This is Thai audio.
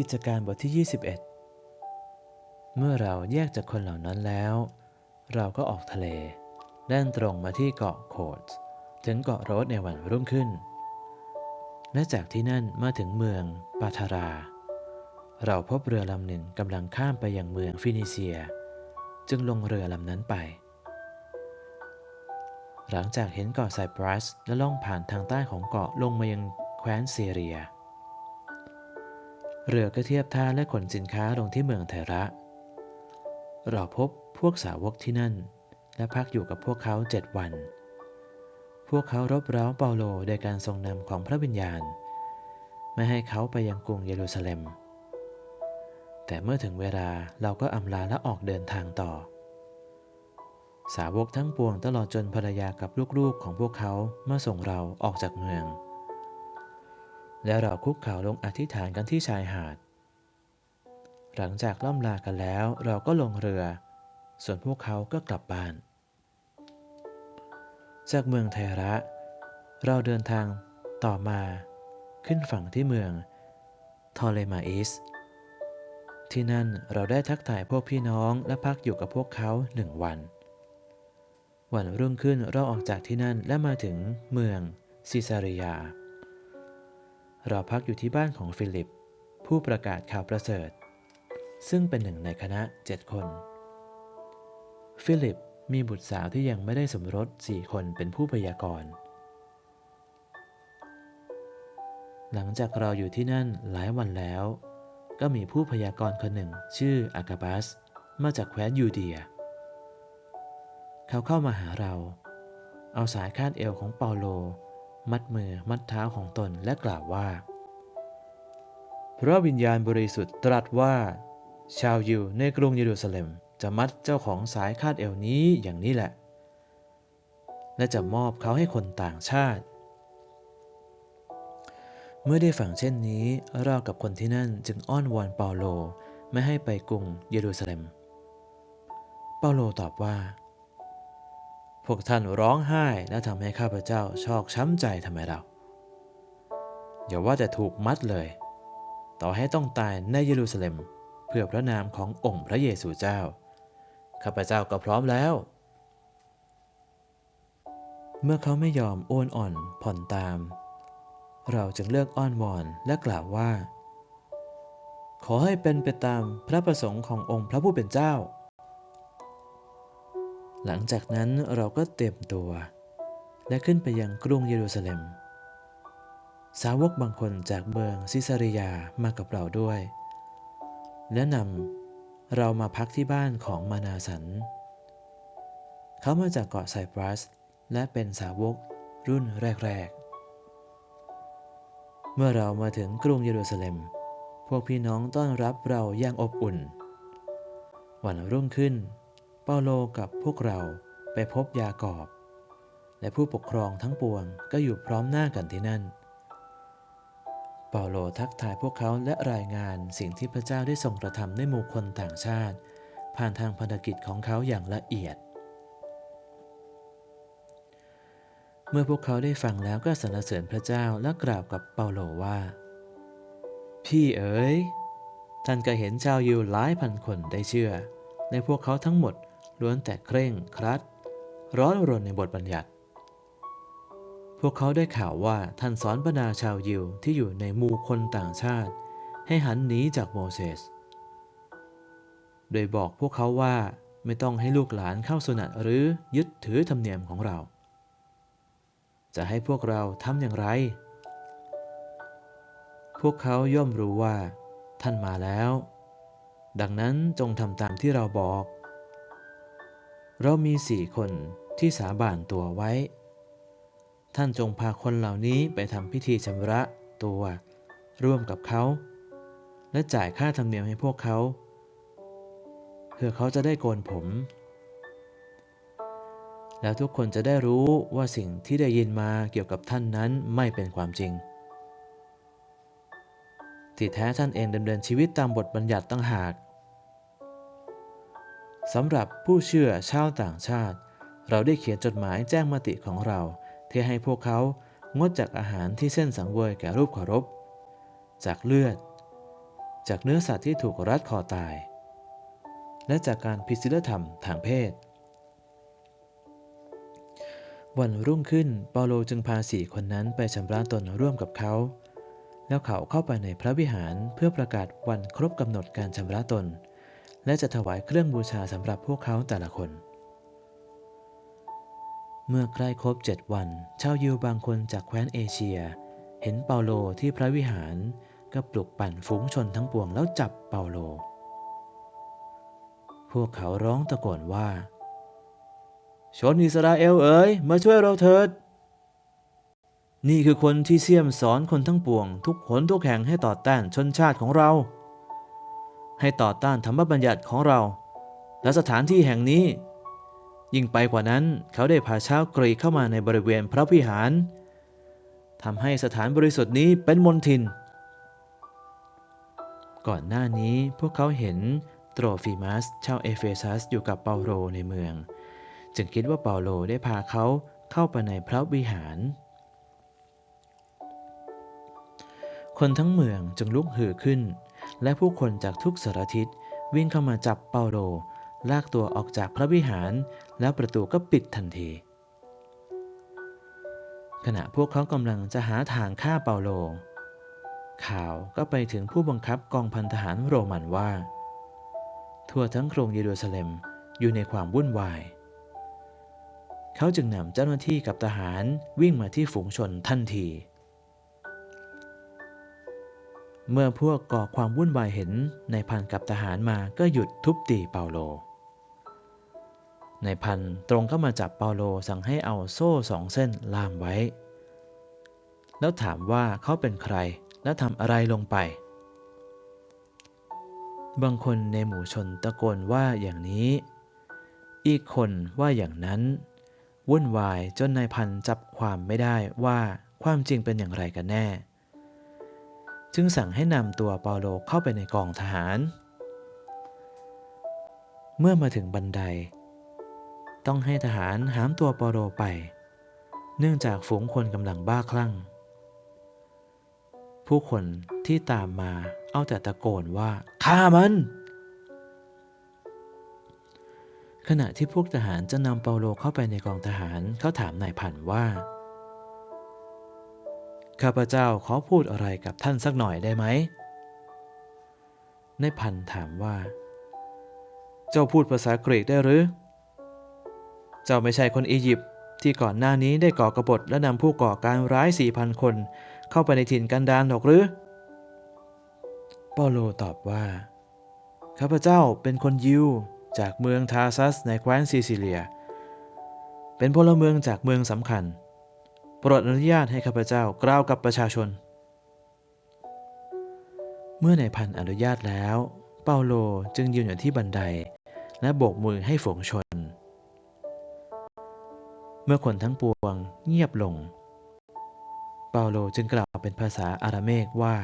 กิจการบทที่ 21 เมื่อเราแยกจากคนเหล่านั้นแล้ว เราก็ออกทะเลแล่นตรงมาที่เกาะโคดถึงเกาะโรสในวันรุ่งขึ้น และจากที่นั่นมาถึงเมืองปาทารา เราพบเรือลำหนึ่งกำลังข้ามไปยังเมืองฟินิเซีย จึงลงเรือลำนั้นไป หลังจากเห็นเกาะไซปรัสและล่องผ่านทางใต้ของเกาะลงมายังแคว้นซีเรีย เรือก็เทียบท่าและขนสินค้าลงที่เมืองเทระ เราพบพวกสาวกที่นั่น และพักอยู่กับพวกเขาเจ็ดวัน พวกเขารบเร้าเปาโลโดยการทรงนำของพระวิญญาณ ไม่ให้เขาไปยังกรุงเยรูซาเล็ม แต่เมื่อถึงเวลาเราก็อำลาและออกเดินทางต่อ สาวกทั้งปวงตลอดจนภรรยากับลูกๆของพวกเขามาส่งเราออกจากเมือง แล้วเราคุกเข่าลงอธิษฐานกันที่ชายหาด หลังจากล่ำลากันแล้วเราก็ลงเรือ ส่วนพวกเขาก็กลับบ้าน จากเมืองไทระ เราเดินทางต่อมาขึ้นฝั่งที่เมืองทอเลมาอิส ที่นั่นเราได้ทักทายพวกพี่น้องและพักอยู่กับพวกเขาหนึ่งวัน วันรุ่งขึ้นเราออกจากที่นั่นและมาถึงเมืองซิซาริยา เราพักอยู่ที่บ้านของฟิลิป ผู้ประกาศข่าวประเสริฐ ซึ่งเป็นหนึ่งในคณะเจ็ดคน ฟิลิปมีบุตรสาวที่ยังไม่ได้สมรสสี่คนเป็นผู้พยากรณ์ หลังจากเราอยู่ที่นั่นหลายวันแล้ว ก็มีผู้พยากรณ์คนหนึ่งชื่ออากาบัส มาจากแคว้นยูเดีย เขาเข้ามาหาเรา เอาสายคาดเอวของเปาโล มัดมือมัดเท้าของตนและกล่าวว่า พระวิญญาณบริสุทธิ์ตรัสว่า ชาวยิวในกรุงเยรูซาเล็ม จะมัดเจ้าของสายคาดเอวนี้อย่างนี้แหละ และจะมอบเขาให้คนต่างชาติ เมื่อได้ฟังเช่นนี้เรากับคนที่นั่นจึงอ้อนวอนเปาโลไม่ให้ไปกรุงเยรูซาเล็ม เปาโลตอบว่า พวกท่านร้องไห้และทำให้ข้าพเจ้าชอกช้ำใจทำไมเราอย่าว่าแต่ถูกมัดเลย ต่อให้ต้องตายในเยรูซาเล็ม เพื่อพระนามขององค์พระเยซูเจ้า ข้าพเจ้าก็พร้อมแล้ว เมื่อเขาไม่ยอมโอนอ่อนผ่อนตาม เราจึงเลิกอ้อนวอนและกล่าวว่า ขอให้เป็นไปตามพระประสงค์ขององค์พระผู้เป็นเจ้า หลังจากนั้นเราก็เตรียมตัว และขึ้นไปยังกรุงเยรูซาเล็ม สาวกบางคนจากเมืองซิซาริยามากับเราด้วย และนำเรามาพักที่บ้านของมานาสัน เขามาจากเกาะไซปรัส และเป็นสาวกรุ่นแรก ๆ เมื่อเรามาถึงกรุงเยรูซาเล็ม พวกพี่น้องต้อนรับเราอย่างอบอุ่น วันรุ่งขึ้น เปาโลกับพวกเราไปพบยากอบ และผู้ปกครองทั้งปวงก็อยู่พร้อมหน้ากันที่นั่น เปาโลทักทายพวกเขาและรายงานสิ่งที่พระเจ้าได้ทรงกระทำในหมู่คนต่างชาติ ผ่านทางพันธกิจของเขาอย่างละเอียด เมื่อพวกเขาได้ฟังแล้วก็สรรเสริญพระเจ้าและกล่าวกับเปาโลว่า พี่เอ๋ยท่านก็เห็นชาวยิวหลายพันคนได้เชื่อ ในพวกเขาทั้งหมด ล้วนแต่เคร่งครัด ร้อนรนในบทบัญญัติ พวกเขาได้ข่าวว่าท่านสอนบรรดาชาวยิวที่อยู่ในหมู่คนต่างชาติ ให้หันหนีจากโมเสส โดยบอกพวกเขาว่าไม่ต้องให้ลูกหลานเข้าสุนัตหรือยึดถือธรรมเนียมของเรา จะให้พวกเราทำอย่างไร พวกเขาย่อมรู้ว่า ท่านมาแล้ว ดังนั้นจงทำตามที่เราบอก เรามีสี่คนที่สาบานตัวไว้ ท่านจงพาคนเหล่านี้ไปทำพิธีชำระตัวร่วมกับเขา และจ่ายค่าธรรมเนียมให้พวกเขา เพื่อเขาจะได้โกนผม แล้วทุกคนจะได้รู้ว่าสิ่งที่ได้ยินมาเกี่ยวกับท่านนั้นไม่เป็นความจริงที่แท้ท่านเองดำเนินชีวิตตามบทบัญญัติตั้งหาก สำหรับผู้เชื่อชาวต่างชาติ เราได้เขียนจดหมายแจ้งมติของเรา ที่ให้พวกเขางดจากอาหารที่เส้นสังเวยแก่รูปเคารพ จากเลือด จากเนื้อสัตว์ที่ถูกรัดคอตาย และจากการผิดศีลธรรมทางเพศ วันรุ่งขึ้นเปาโลจึงพาสี่คนนั้นไปชำระตนร่วมกับเขา แล้วเขาเข้าไปในพระวิหารเพื่อประกาศวันครบกำหนดการชำระตน และจะถวายเครื่องบูชาสำหรับพวกเขาแต่ละคน เมื่อใกล้ครบเจ็ดวัน ชาวยิวบางคนจากแคว้นเอเชีย เห็นเปาโลที่พระวิหารก็ปลุกปั่นฝูงชนทั้งปวงแล้วจับเปาโล พวกเขาร้องตะโกนว่า ชนอิสราเอลเอ๋ยมาช่วยเราเถิด นี่คือคนที่เสี่ยมสอนคนทั้งปวง ทุกหนทุกแห่งให้ต่อต้านชนชาติของเรา ให้ต่อต้านธรรมบัญญัติของเรา และสถานที่แห่งนี้ ยิ่งไปกว่านั้นเขาได้พาชาวกรีเข้ามาในบริเวณพระวิหารทำให้สถานบริสุทธิ์นี้เป็นมลทิน ก่อนหน้านี้พวกเขาเห็นโตรฟิมัสชาวเอเฟซัสอยู่กับเปาโลในเมือง จึงคิดว่าเปาโลได้พาเขาเข้าไปในพระวิหาร คนทั้งเมืองจึงลุกฮือขึ้น และผู้คนจากทุกสารทิศวิ่งเข้ามาจับเปาโล ลากตัวออกจากพระวิหาร แล้วประตูก็ปิดทันที ขณะพวกเขากำลังจะหาทางฆ่าเปาโล ข่าวก็ไปถึงผู้บังคับกองพันทหารโรมันว่า ทั่วทั้งกรุงเยรูซาเล็มอยู่ในความวุ่นวาย เขาจึงนำเจ้าหน้าที่กับทหารวิ่งมาที่ฝูงชนทันที เมื่อพวกก่อความวุ่นวายเห็นในพันกับทหารมาก็หยุดทุบตีเปาโล ในพันตรงเข้ามาจับเปาโลสั่งให้เอาโซ่สองเส้นล่ามไว้ แล้วถามว่าเขาเป็นใครและทำอะไรลงไป บางคนในหมู่ชนตะโกนว่าอย่างนี้ อีกคนว่าอย่างนั้น วุ่นวายจนนายพันจับความไม่ได้ว่าความจริงเป็นอย่างไรกันแน่ จึงสั่งให้นำตัวเปาโลเข้าไปในกองทหาร เมื่อมาถึงบันได ต้องให้ทหารหามตัวเปาโลไป เนื่องจากฝูงคนกำลังบ้าคลั่ง ผู้คนที่ตามมาเอาแต่ตะโกนว่าฆ่ามัน ขณะที่พวกทหารจะนำเปาโลเข้าไปในกองทหารเขาถามนายพันว่า ข้าพเจ้าขอพูดอะไรกับท่านสักหน่อยได้ไหมนายพันถามว่า เจ้าพูดภาษากรีกได้หรือ เจ้าไม่ใช่คนอียิปต์ที่ก่อนหน้านี้ได้ก่อกบฏและนำผู้ก่อการร้ายสี่พันคน เข้าไปในถิ่นกันดารหรอกหรือเปาโลตอบว่า ข้าพเจ้าเป็นคนยิวจากเมืองทาซัสในแคว้นซิซิเลีย เป็นพลเมืองจากเมืองสำคัญ โปรดอนุญาตให้ข้าพเจ้ากล่าวกับประชาชน เมื่อนายพันอนุญาตแล้ว เปาโลจึงยืนอยู่ที่บันได และโบกมือให้ฝูงชน เมื่อคนทั้งปวงเงียบลง เปาโลจึงกล่าวเป็นภาษาอาราเมกว่า